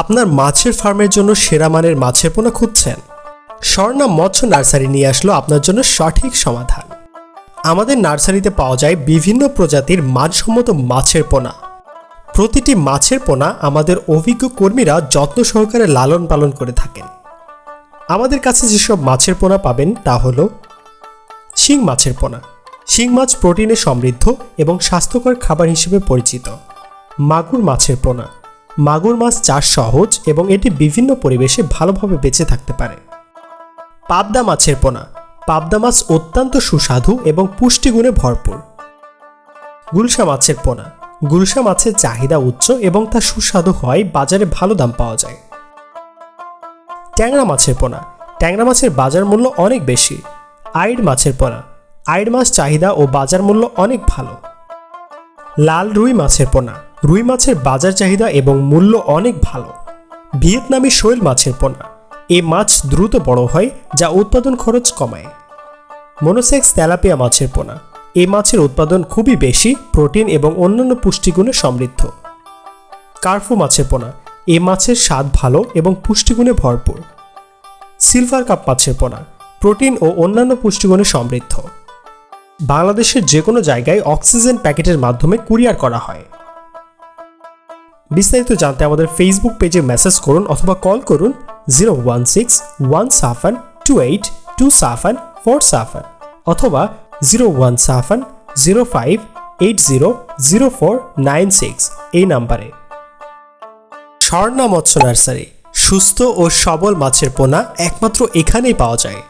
আপনার মাছের ফার্মের জন্য সেরা মানের মাছের পোনা খুঁজছেন। স্বর্ণা মৎস্য নার্সারি নিয়ে আসলো আপনার জন্য সঠিক সমাধান। আমাদের নার্সারিতে পাওয়া যায় বিভিন্ন প্রজাতির মানসম্মত মাছের পোনা। প্রতিটি মাছের পোনা আমাদের অভিজ্ঞ কর্মীরা যত্ন সহকারে লালন পালন করে থাকেন। আমাদের কাছে যেসব মাছের পোনা পাবেন তা হল শিং মাছের পোনা। শিং মাছ প্রোটিনে সমৃদ্ধ এবং স্বাস্থ্যকর খাবার হিসেবে পরিচিত। মাগুর মাছের পোনা। মাগুর মাছ চাষ সহজ এবং এটি বিভিন্ন পরিবেশে ভালোভাবে বেঁচে থাকতে পারে। পাবদা মাছের পোনা। পাবদা মাছ অত্যন্ত সুস্বাদু এবং পুষ্টিগুণে ভরপুর। গুলশা মাছের পোনা। গুলশা মাছের চাহিদা উচ্চ এবং তা সুস্বাদু হয়, বাজারে ভালো দাম পাওয়া যায়। ট্যাংরা মাছের পোনা। ট্যাংরা মাছের বাজার মূল্য অনেক বেশি। আইড মাছের পোনা। আইড মাছ চাহিদা ও বাজার মূল্য অনেক ভালো। লাল রুই মাছের পোনা। রুই মাছের বাজার চাহিদা এবং মূল্য অনেক ভালো। ভিয়েতনামি শৈল মাছের পোনা। এ মাছ দ্রুত বড় হয়, যা উৎপাদন খরচ কমায়। মনোসেক্স তেলাপিয়া মাছের পোনা। এ মাছের উৎপাদন খুবই বেশি, প্রোটিন এবং অন্যান্য পুষ্টিগুণে সমৃদ্ধ। কার্ফু মাছের পোনা। এ মাছের স্বাদ ভালো এবং পুষ্টিগুণে ভরপুর। সিলভার কাপ মাছের পোনা। প্রোটিন ও অন্যান্য পুষ্টিগুণে সমৃদ্ধ। বাংলাদেশের যে কোনো জায়গায় অক্সিজেন প্যাকেটের মাধ্যমে কুরিয়ার করা হয়। বিস্তারিত জানতে আমাদের ফেসবুক পেজে মেসেজ করুন অথবা কল করুন zero one six one seven two eight two seven four seven অথবা zero one seven zero five eight zero zero four nine six এই নাম্বারে। স্বর্ণা মৎস্য নার্সারি, সুস্থ ও সবল মাছের পোনা একমাত্র এখানেই পাওয়া যায়।